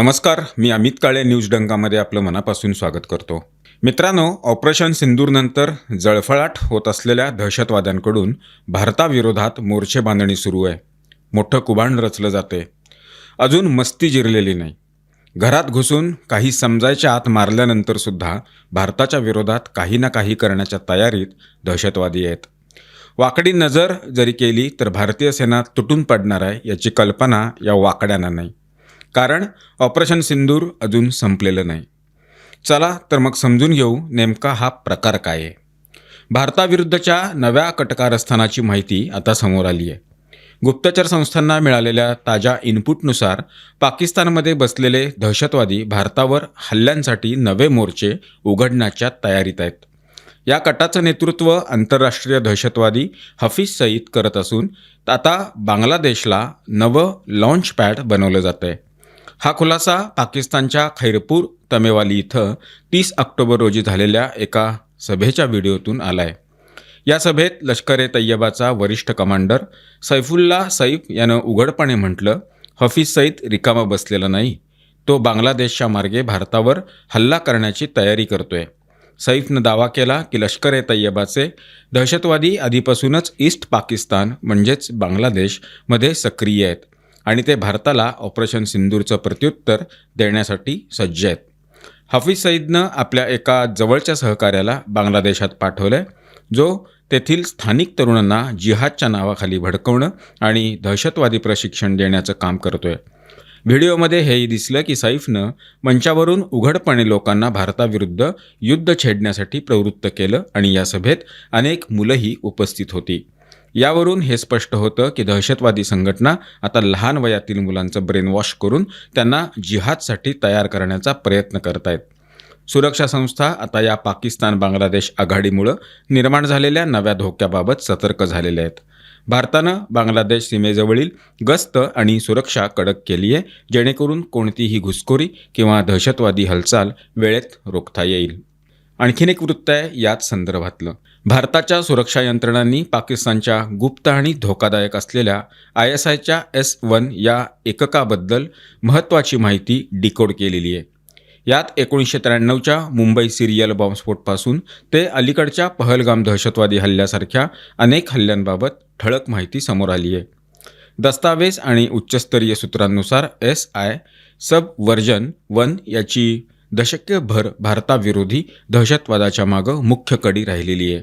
नमस्कार मी अमित काळे न्यूज डंकामध्ये आपलं मनापासून स्वागत करतो. मित्रांनो ऑपरेशन सिंदूरनंतर जळफळाट होत असलेल्या दहशतवाद्यांकडून भारताविरोधात मोर्चे बांधणी सुरू आहे. मोठं कुभांड रचलं जाते. अजून मस्ती जिरलेली नाही. घरात घुसून काही समजायच्या आत मारल्यानंतरसुद्धा भारताच्या विरोधात काही ना काही करण्याच्या तयारीत दहशतवादी आहेत. वाकडी नजर जरी केली तर भारतीय सेना तुटून पडणार आहे याची कल्पना या वाकड्यांना नाही. कारण ऑपरेशन सिंदूर अजून संपलेलं नाही. चला तर मग समजून घेऊ नेमका हा प्रकार काय आहे. भारताविरुद्धच्या नव्या कटकारस्थानाची माहिती आता समोर आली आहे. गुप्तचर संस्थांना मिळालेल्या ताज्या इनपुटनुसार पाकिस्तानमध्ये बसलेले दहशतवादी भारतावर हल्ल्यांसाठी नवे मोर्चे उघडण्याच्या तयारीत आहेत. या कटाचं नेतृत्व आंतरराष्ट्रीय दहशतवादी हफीज सईद करत असून आता बांगलादेशला नवं लॉन्च पॅड बनवलं जातं आहे हा खुलासा पाकिस्तानच्या खैरपूर तमेवाली इथं तीस ऑक्टोबर रोजी झालेल्या एका सभेच्या व्हिडिओतून आला आहे या सभेत लष्कर ए तय्यबाचा वरिष्ठ कमांडर सैफुल्ला सैफ यानं उघडपणे म्हटलं हफीज सईद रिकामा बसलेला नाही तो बांगलादेशच्या मार्गे भारतावर हल्ला करण्याची तयारी करतोय. सैफनं दावा केला की लष्कर ए तय्यबाचे दहशतवादी आधीपासूनच ईस्ट पाकिस्तान म्हणजेच बांगलादेशमध्ये सक्रिय आहेत. आणि ते भारताला ऑपरेशन सिंदूरचं प्रत्युत्तर देण्यासाठी सज्ज आहेत. हफीज सईदनं आपल्या एका जवळच्या सहकार्याला बांगलादेशात पाठवलं जो तेथील स्थानिक तरुणांना जिहादच्या नावाखाली भडकवणं आणि दहशतवादी प्रशिक्षण देण्याचं काम करतोय. व्हिडिओमध्ये हेही दिसलं की सैफनं मंचावरून उघडपणे लोकांना भारताविरुद्ध युद्ध छेडण्यासाठी प्रवृत्त केलं आणि या सभेत अनेक मुलंही उपस्थित होती. यावरून हे स्पष्ट होतं की दहशतवादी संघटना आता लहान वयातील मुलांचं ब्रेनवॉश करून त्यांना जिहादसाठी तयार करण्याचा प्रयत्न करतायत. सुरक्षा संस्था आता या पाकिस्तान बांगलादेश आघाडीमुळं निर्माण झालेल्या नव्या धोक्याबाबत सतर्क झालेल्या आहेत. भारतानं बांगलादेश सीमेजवळील गस्त आणि सुरक्षा कडक केली आहे जेणेकरून कोणतीही घुसखोरी किंवा दहशतवादी हालचाल वेळेत रोखता येईल. आणखीन एक वृत्त आहे याच संदर्भातलं. भारताच्या सुरक्षा यंत्रणांनी पाकिस्तानच्या गुप्त आणि धोकादायक असलेल्या आय एस आयच्या एस वन या एककाबद्दल महत्त्वाची माहिती डिकोड केलेली आहे. यात एकोणीसशे त्र्याण्णवच्या मुंबई सिरियल बॉम्बस्फोटपासून ते अलीकडच्या पहलगाम दहशतवादी हल्ल्यासारख्या अनेक हल्ल्यांबाबत ठळक माहिती समोर आली आहे. दस्तावेज आणि उच्चस्तरीय सूत्रांनुसार S I sub version one याची दशक्यभर भारताविरोधी दहशतवादाच्या मागं मुख्य कडी राहिलेली आहे.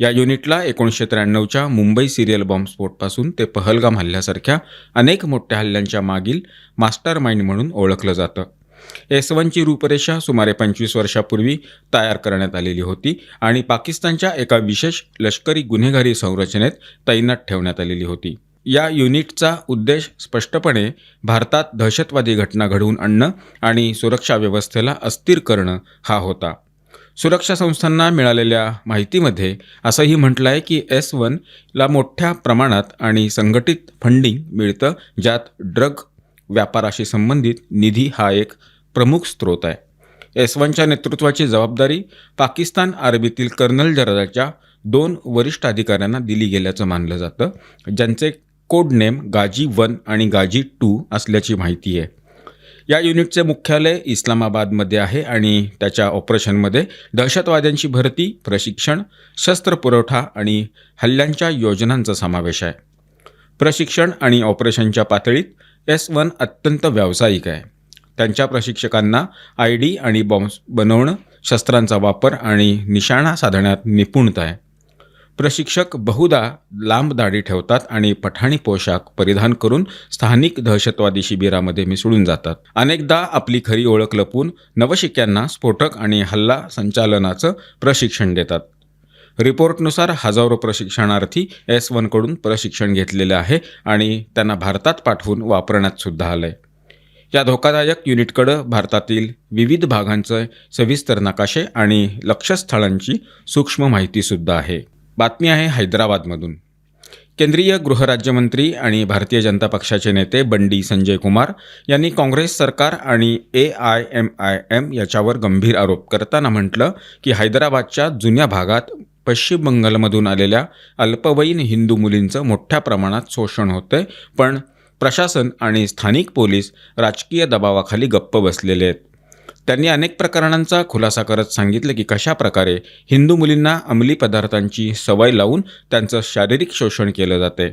या युनिटला एकोणीसशे त्र्याण्णवच्या मुंबई सिरियल बॉम्बस्फोटपासून ते पहलगाम हल्ल्यासारख्या अनेक मोठ्या हल्ल्यांच्या मागील मास्टर माइंड म्हणून ओळखलं जातं. एस वनची रूपरेषा सुमारे पंचवीस वर्षापूर्वी तयार करण्यात आलेली होती आणि पाकिस्तानच्या एका विशेष लष्करी गुन्हेगारी संरचनेत तैनात ठेवण्यात आलेली होती. या युनिटचा उद्देश स्पष्टपणे भारतात दहशतवादी घटना घडवून आणणं आणि सुरक्षा व्यवस्थेला अस्थिर करणं हा होता. सुरक्षा संस्थांना मिळालेल्या माहितीमध्ये असंही म्हटलं आहे की एस वनला मोठ्या प्रमाणात आणि संघटित फंडिंग मिळतं ज्यात ड्रग व्यापाराशी संबंधित निधी हा एक प्रमुख स्रोत आहे. एस वनच्या नेतृत्वाची जबाबदारी पाकिस्तान आर्मीतील कर्नल दर्जाच्या दोन वरिष्ठ अधिकाऱ्यांना दिली गेल्याचं मानलं जातं ज्यांचे कोडनेम गाजी वन आणि गाजी टू असल्याची माहिती आहे. या युनिटचे मुख्यालय इस्लामाबादमध्ये आहे आणि त्याच्या ऑपरेशनमध्ये दहशतवाद्यांची भरती प्रशिक्षण शस्त्र पुरवठा आणि हल्ल्यांच्या योजनांचा समावेश आहे. प्रशिक्षण आणि ऑपरेशनच्या पातळीत एस वन अत्यंत व्यावसायिक आहे. त्यांच्या प्रशिक्षकांना आय डी आणि बॉम्ब्स बनवणं शस्त्रांचा वापर आणि निशाणा साधण्यात निपुणता आहे. प्रशिक्षक बहुधा लांब दाढी ठेवतात आणि पठाणी पोशाख परिधान करून स्थानिक दहशतवादी शिबिरामध्ये मिसळून जातात. अनेकदा आपली खरी ओळख लपून नवशिक्यांना स्फोटक आणि हल्ला संचालनाचं प्रशिक्षण देतात. रिपोर्टनुसार हजारो प्रशिक्षणार्थी एस वनकडून प्रशिक्षण घेतलेलं आहे आणि त्यांना भारतात पाठवून वापरण्यात सुद्धा आलं आहे या धोकादायक युनिटकडं भारतातील विविध भागांचे सविस्तर नकाशे आणि लक्षस्थळांची सूक्ष्म माहितीसुद्धा आहे. बातमी आहे हैदराबादमधून. केंद्रीय गृहराज्यमंत्री आणि भारतीय जनता पक्षाचे नेते बंडी संजय कुमार यांनी काँग्रेस सरकार आणि A I M I M याच्यावर गंभीर आरोप करताना म्हटलं की हैदराबादच्या जुन्या भागात पश्चिम बंगालमधून आलेल्या अल्पवयीन हिंदू मुलींचं मोठ्या प्रमाणात शोषण होतंय पण प्रशासन आणि स्थानिक पोलीस राजकीय दबावाखाली गप्प बसलेले आहेत. त्यांनी अनेक प्रकरणांचा खुलासा करत सांगितलं की कशा प्रकारे हिंदू मुलींना अंमली पदार्थांची सवय लावून त्यांचं शारीरिक शोषण केलं जाते.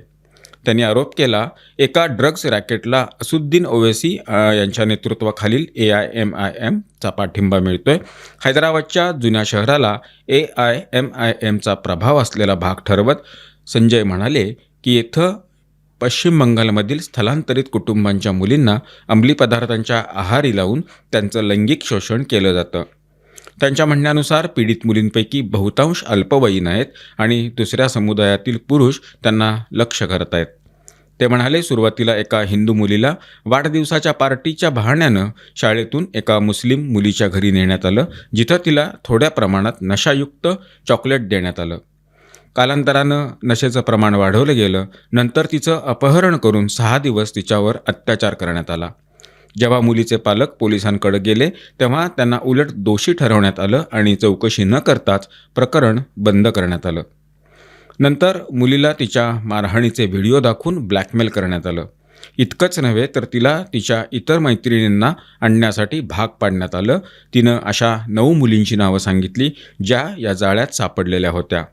त्यांनी आरोप केला एका ड्रग्ज रॅकेटला असुद्दीन ओवेसी यांच्या नेतृत्वाखालील ए आय एम आय एमचा पाठिंबा मिळतोय. हैदराबादच्या जुन्या शहराला ए आय एम आय एमचा प्रभाव असलेला भाग ठरवत संजय म्हणाले की येथं पश्चिम बंगालमधील स्थलांतरित कुटुंबांच्या मुलींना अंमली पदार्थांच्या आहारी लावून त्यांचं लैंगिक शोषण केलं जातं. त्यांच्या म्हणण्यानुसार पीडित मुलींपैकी बहुतांश अल्पवयीन आहेत आणि दुसऱ्या समुदायातील पुरुष त्यांना लक्ष करत आहेत ते म्हणाले सुरुवातीला एका हिंदू मुलीला वाढदिवसाच्या पार्टीच्या बहाण्यानं शाळेतून एका मुस्लिम मुलीच्या घरी नेण्यात आलं जिथं तिला थोड्या प्रमाणात नशायुक्त चॉकलेट देण्यात आलं. कालांतरानं नशेचं प्रमाण वाढवलं गेलं. नंतर तिचं अपहरण करून सहा दिवस तिच्यावर अत्याचार करण्यात आला. जेव्हा मुलीचे पालक पोलिसांकडे गेले तेव्हा त्यांना उलट दोषी ठरवण्यात आलं आणि चौकशी न करताच प्रकरण बंद करण्यात आलं. नंतर मुलीला तिच्या मारहाणीचे व्हिडिओ दाखवून ब्लॅकमेल करण्यात आलं. इतकंच नव्हे तर तिला तिच्या इतर मैत्रिणींना आणण्यासाठी भाग पाडण्यात आलं. तिनं अशा नऊ मुलींची नावं सांगितली ज्या या जाळ्यात सापडलेल्या होत्या.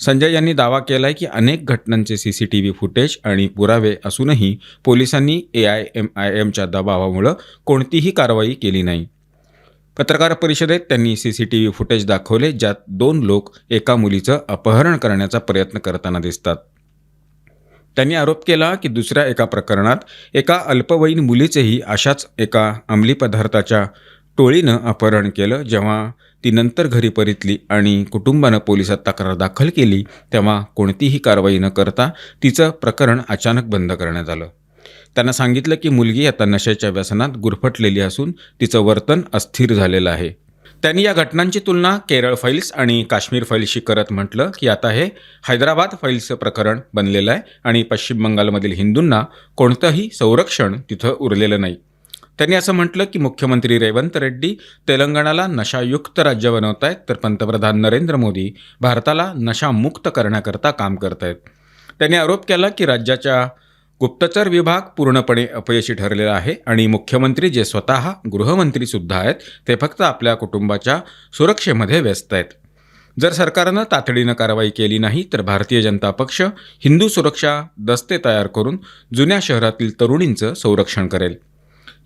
संजय यांनी दावा केलाय की अनेक घटनांचे C C T V footage आणि पुरावे असूनही पोलिसांनी ए आय एम आय एमच्या दबावामुळं कोणतीही कारवाई केली नाही. पत्रकार परिषदेत त्यांनी C C T V footage दाखवले ज्यात दोन लोक एका मुलीचं अपहरण करण्याचा प्रयत्न करताना दिसतात. त्यांनी आरोप केला की दुसऱ्या एका प्रकरणात एका अल्पवयीन मुलीचेही अशाच एका अंमली पदार्थाच्या टोळीनं अपहरण केलं जेव्हा ती नंतर घरी परतली आणि कुटुंबानं पोलिसात तक्रार दाखल केली तेव्हा कोणतीही कारवाई न करता तिचं प्रकरण अचानक बंद करण्यात आलं. त्यांना सांगितलं की मुलगी आता नशेच्या व्यसनात गुरफटलेली असून तिचं वर्तन अस्थिर झालेलं आहे. त्यांनी या घटनांची तुलना केरळ फाईल्स आणि काश्मीर फाईल्सशी करत म्हटलं की आता हे हैदराबाद फाईल्सचं प्रकरण बनलेलं आहे आणि पश्चिम बंगालमधील हिंदूंना कोणतंही संरक्षण तिथं उरलेलं नाही. त्यांनी असं म्हटलं की मुख्यमंत्री रेवंत रेड्डी तेलंगणाला नशायुक्त राज्य बनवत आहेत तर पंतप्रधान नरेंद्र मोदी भारताला नशामुक्त करण्याकरता काम करत आहेत त्यांनी आरोप केला की राज्याच्या गुप्तचर विभाग पूर्णपणे अपयशी ठरलेला आहे आणि मुख्यमंत्री जे स्वतः गृहमंत्रीसुद्धा आहेत ते फक्त आपल्या कुटुंबाच्या सुरक्षेमध्ये व्यस्त आहेत. जर सरकारनं तातडीनं कारवाई केली नाही तर भारतीय जनता पक्ष हिंदू सुरक्षा दस्ते तयार करून जुन्या शहरातील तरुणींचं संरक्षण करेल.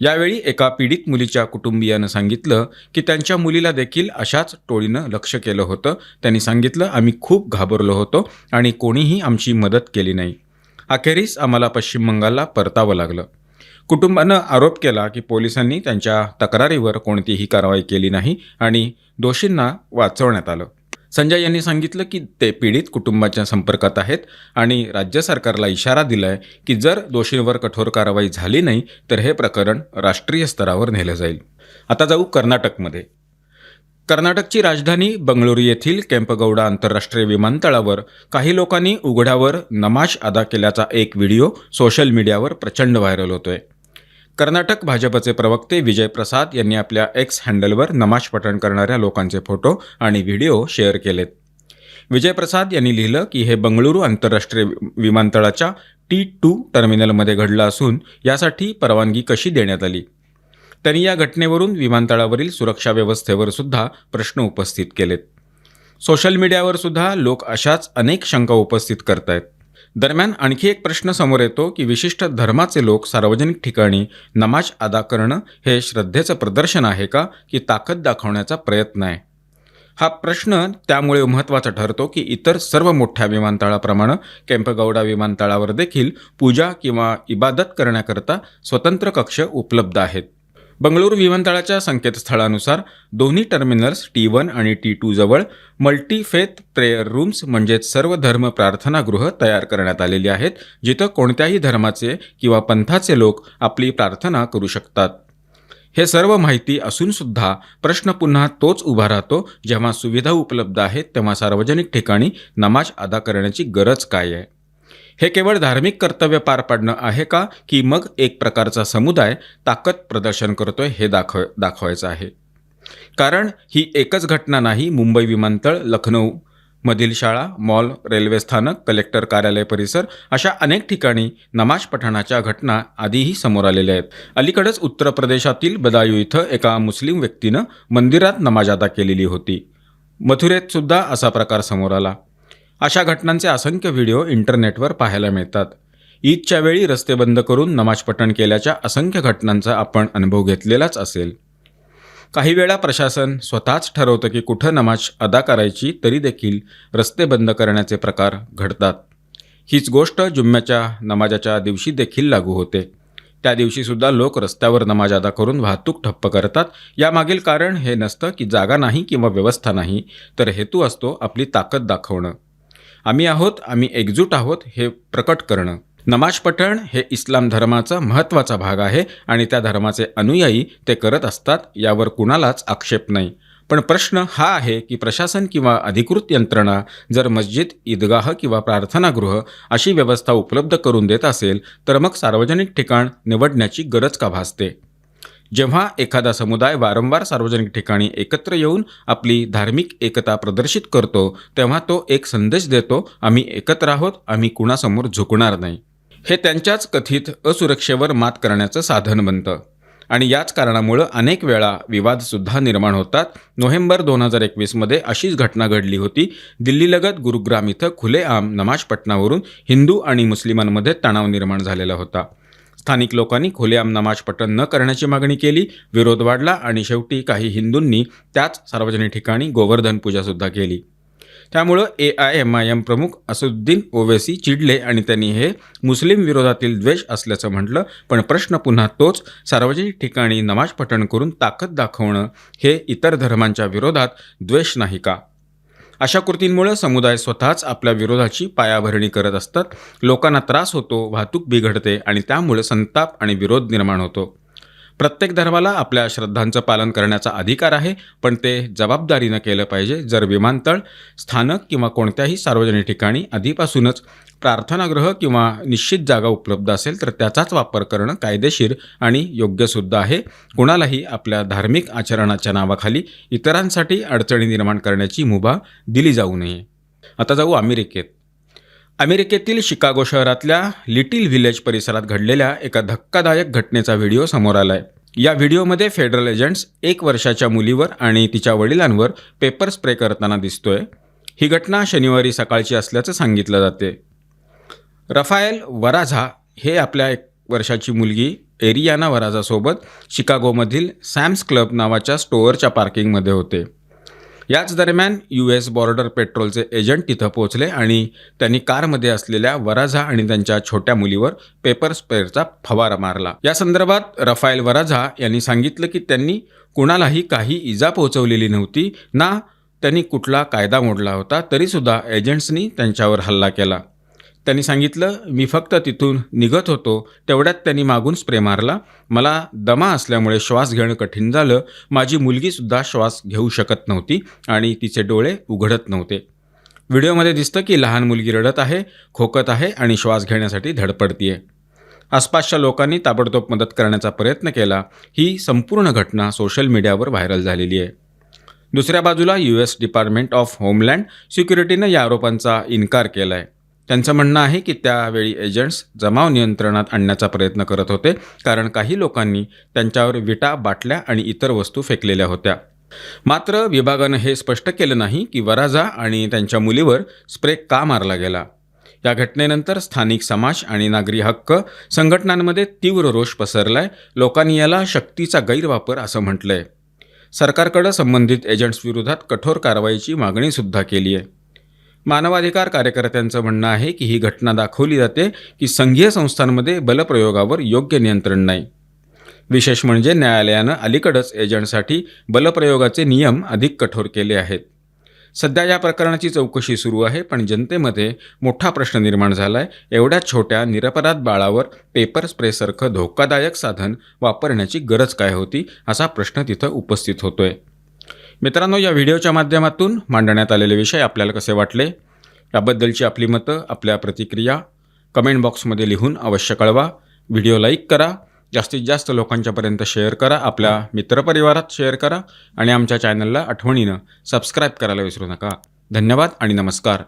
यावेळी एका पीडित मुलीच्या कुटुंबियानं सांगितलं की त्यांच्या मुलीला देखील अशाच टोळीनं लक्ष केलं होतं. त्यांनी सांगितलं आम्ही खूप घाबरलो होतो आणि कोणीही आमची मदत केली नाही. अखेरीस आम्हाला पश्चिम बंगालला परतावं लागलं. कुटुंबानं आरोप केला की पोलिसांनी त्यांच्या तक्रारीवर कोणतीही कारवाई केली नाही आणि दोषींना वाचवण्यात आलं. संजय यांनी सांगितलं की ते पीडित कुटुंबाच्या संपर्कात आहेत आणि राज्य सरकारला इशारा दिलाय की जर दोषींवर कठोर कारवाई झाली नाही तर हे प्रकरण राष्ट्रीय स्तरावर नेलं जाईल. आता जाऊ कर्नाटकमध्ये. कर्नाटकची राजधानी बंगळुरू येथील केंपगौडा आंतरराष्ट्रीय विमानतळावर काही लोकांनी उघड्यावर नमाज अदा केल्याचा एक व्हिडिओ सोशल मीडियावर प्रचंड व्हायरल होतोय. कर्नाटक भाजपचे प्रवक्ते विजय प्रसाद यांनी आपल्या एक्स हँडलवर नमाज पठण करणाऱ्या लोकांचे फोटो आणि व्हिडिओ शेअर केलेत. विजय प्रसाद यांनी लिहिलं की हे बंगळुरू आंतरराष्ट्रीय विमानतळाच्या टी टू टर्मिनलमध्ये घडलं असून यासाठी परवानगी कशी देण्यात आली? त्यांनी या घटनेवरून विमानतळावरील सुरक्षा व्यवस्थेवर सुद्धा प्रश्न उपस्थित केलेत. सोशल मीडियावर सुद्धा लोक अशाच अनेक शंका उपस्थित करतायत. दरम्यान आणखी एक प्रश्न समोर येतो की विशिष्ट धर्माचे लोक सार्वजनिक ठिकाणी नमाज अदा करणं हे श्रद्धेचं प्रदर्शन आहे का की ताकद दाखवण्याचा प्रयत्न आहे? हा प्रश्न त्यामुळे महत्त्वाचा ठरतो की इतर सर्व मोठ्या विमानतळाप्रमाणे कॅम्पगौडा विमानतळावर देखील पूजा किंवा इबादत करण्याकरता स्वतंत्र कक्ष उपलब्ध आहेत. बंगळुरू विमानतळाच्या संकेतस्थळानुसार दोन्ही टर्मिनल्स टी वन आणि टी टू जवळ मल्टीफेथ प्रेयर रूम्स म्हणजेच सर्व धर्म प्रार्थनागृह तयार करण्यात आलेली आहेत जिथं कोणत्याही धर्माचे किंवा पंथाचे लोक आपली प्रार्थना करू शकतात. हे सर्व माहिती असूनसुद्धा प्रश्न पुन्हा तोच उभा राहतो जेव्हा सुविधा उपलब्ध आहेत तेव्हा सार्वजनिक ठिकाणी नमाज अदा करण्याची गरज काय आहे. हे केवळ धार्मिक कर्तव्य पार पाडणं आहे का? की मग एक प्रकारचा समुदाय ताकद प्रदर्शन करतोय हे दाखव दाखवायचं आहे. कारण ही एकच घटना नाही मुंबई विमानतळ लखनौ मधील शाळा मॉल रेल्वे स्थानक कलेक्टर कार्यालय परिसर अशा अनेक ठिकाणी नमाज पठणाच्या घटना आधीही समोर आलेल्या आहेत. अलीकडेच उत्तर प्रदेशातील बदायू इथं एका मुस्लिम व्यक्तीनं मंदिरात नमाज अदा केलेली होती. मथुरेत सुद्धा असा प्रकार समोर आला. अशा घटनांचे असंख्य व्हिडिओ इंटरनेटवर पाहायला मिळतात. ईदच्या वेळी रस्ते बंद करून नमाज पठण केल्याच्या असंख्य घटनांचा आपण अनुभव घेतलेलाच असेल. काही वेळा प्रशासन स्वतःच ठरवतं की कुठं नमाज अदा करायची तरी देखील रस्ते बंद करण्याचे प्रकार घडतात. हीच गोष्ट जुम्म्याच्या नमाजाच्या दिवशी देखील लागू होते. त्या दिवशीसुद्धा लोक रस्त्यावर नमाज अदा करून वाहतूक ठप्प करतात. यामागील कारण हे नसतं की जागा नाही किंवा व्यवस्था नाही तर हेतू असतो आपली ताकद दाखवणं. आम्ही आहोत आम्ही एकजूट आहोत हे प्रकट करणं. नमाज पठण हे इस्लाम धर्माचा महत्त्वाचा भाग आहे आणि त्या धर्माचे अनुयायी ते करत असतात यावर कुणालाच आक्षेप नाही. पण प्रश्न हा आहे की प्रशासन किंवा अधिकृत यंत्रणा जर मस्जिद ईदगाह किंवा प्रार्थनागृह अशी व्यवस्था उपलब्ध करून देत असेल तर मग सार्वजनिक ठिकाण निवडण्याची गरज का भासते? जेव्हा एखादा समुदाय वारंवार सार्वजनिक ठिकाणी एकत्र येऊन आपली धार्मिक एकता प्रदर्शित करतो तेव्हा तो एक संदेश देतो आम्ही एकत्र आहोत आम्ही कुणासमोर झुकणार नाही. हे त्यांच्याच कथित असुरक्षेवर मात करण्याचं साधन बनतं. आणि याच कारणामुळं अनेक वेळा विवादसुद्धा निर्माण होतात. नोव्हेंबर दोन हजार एकवीसमध्ये अशीच घटना घडली होती. दिल्लीलगत गुरुग्राम इथं खुलेआम नमाज पटनावरून हिंदू आणि मुस्लिमांमध्ये तणाव निर्माण झालेला होता. स्थानिक लोकांनी खुलेआम नमाज पठण न करण्याची मागणी केली विरोध वाढला आणि शेवटी काही हिंदूंनी त्याच सार्वजनिक ठिकाणी गोवर्धन पूजासुद्धा केली. त्यामुळं A I M I M प्रमुख असुद्दीन ओवेसी चिडले आणि त्यांनी हे मुस्लिम विरोधातील द्वेष असल्याचं म्हटलं पण प्रश्न पुन्हा तोच सार्वजनिक ठिकाणी नमाज पठण करून ताकद दाखवणं हे इतर धर्मांच्या विरोधात द्वेष नाही का? अशा कृतींमुळे समुदाय स्वतःच आपल्या विरोधाची पायाभरणी करत असतात. लोकांना त्रास होतो वाहतूक बिघडते आणि त्यामुळे संताप आणि विरोध निर्माण होतो. प्रत्येक धर्माला आपल्या श्रद्धांचं पालन करण्याचा अधिकार आहे पण ते जबाबदारीनं केलं पाहिजे. जर विमानतळ स्थानक किंवा कोणत्याही सार्वजनिक ठिकाणी आधीपासूनच प्रार्थनागृह किंवा निश्चित जागा उपलब्ध असेल तर त्याचाच वापर करणं कायदेशीर आणि योग्यसुद्धा आहे. कुणालाही आपल्या धार्मिक आचरणाच्या नावाखाली इतरांसाठी अडचणी निर्माण करण्याची मुभा दिली जाऊ नये. आता जाऊ अमेरिकेत. अमेरिकेतील शिकागो शहरातल्या लिटिल व्हिलेज परिसरात घडलेल्या एका धक्कादायक घटनेचा व्हिडिओ समोर आला आहे या व्हिडिओमध्ये फेडरल एजंट्स एक वर्षाच्या मुलीवर आणि तिच्या वडिलांवर पेपर स्प्रे करताना दिसतोय. ही घटना शनिवारी सकाळची असल्याचं सांगितलं जाते. रफायल वराझा हे आपल्या एक वर्षाची मुलगी एरियाना वराझासोबत शिकागोमधील सॅम्स क्लब नावाच्या स्टोअरच्या पार्किंगमध्ये होते. याच दरम्यान यू एस बॉर्डर पेट्रोलचे एजंट तिथं पोहोचले आणि त्यांनी कारमध्ये असलेल्या वराझा आणि त्यांच्या छोट्या मुलीवर पेपर स्पेअरचा फवारा मारला. या संदर्भात रफायल वराझा यांनी सांगितलं की त्यांनी कुणालाही काही इजा पोहोचवलेली नव्हती ना त्यांनी कुठला कायदा मोडला होता तरीसुद्धा एजंट्सनी त्यांच्यावर हल्ला केला. त्यांनी सांगितलं मी फक्त तिथून निघत होतो. तेवढ्यात त्यांनी मागून स्प्रे मारला. मला दमा असल्यामुळे श्वास घेणं कठीण झालं. माझी मुलगीसुद्धा श्वास घेऊ शकत नव्हती आणि तिचे डोळे उघडत नव्हते. व्हिडिओमध्ये दिसतं की लहान मुलगी रडत आहे खोकत आहे आणि श्वास घेण्यासाठी धडपडतीये. आसपासच्या लोकांनी ताबडतोब मदत करण्याचा प्रयत्न केला. ही संपूर्ण घटना सोशल मीडियावर व्हायरल झालेली आहे. दुसऱ्या बाजूला U S department of homeland सिक्युरिटीनं या आरोपांचा इन्कार केला आहे त्यांचं म्हणणं आहे की त्यावेळी एजंट्स जमाव नियंत्रणात आणण्याचा प्रयत्न करत होते कारण काही लोकांनी त्यांच्यावर विटा बाटल्या आणि इतर वस्तू फेकलेल्या होत्या. मात्र विभागानं हे स्पष्ट केलं नाही की वराजा आणि त्यांच्या मुलीवर स्प्रे का मारला गेला. या घटनेनंतर स्थानिक समाज आणि नागरी हक्क संघटनांमध्ये तीव्र रोष पसरलाय लोकांनी याला शक्तीचा गैरवापर असं म्हटलंय. सरकारकडं संबंधित एजंट्सविरोधात कठोर कारवाईची मागणीसुद्धा केली आहे मानवाधिकार कार्यकर्त्यांचं म्हणणं आहे की ही घटना दाखवली जाते की संघीय संस्थांमध्ये बलप्रयोगावर योग्य नियंत्रण नाही. विशेष म्हणजे न्यायालयानं अलीकडंच एजंटसाठी बलप्रयोगाचे नियम अधिक कठोर केले आहेत. सध्या या प्रकरणाची चौकशी सुरू आहे पण जनतेमध्ये मोठा प्रश्न निर्माण झाला आहे एवढ्या छोट्या निरपराध बाळावर पेपर स्प्रेसारखं धोकादायक साधन वापरण्याची गरज काय होती असा प्रश्न तिथं उपस्थित होतोय. मित्रांनो या व्हिडिओच्या माध्यमातून मांडण्यात आलेले विषय आपल्याला कसे वाटले? याबद्दलची आपली मतं आपल्या प्रतिक्रिया कमेंट बॉक्समध्ये लिहून अवश्य कळवा. व्हिडिओ लाईक करा. जास्तीत जास्त लोकांच्यापर्यंत शेअर करा. आपल्या मित्रपरिवारात शेअर करा. आणि आमच्या चॅनलला आठवणीनं सबस्क्राईब करायला विसरू नका. धन्यवाद आणि नमस्कार.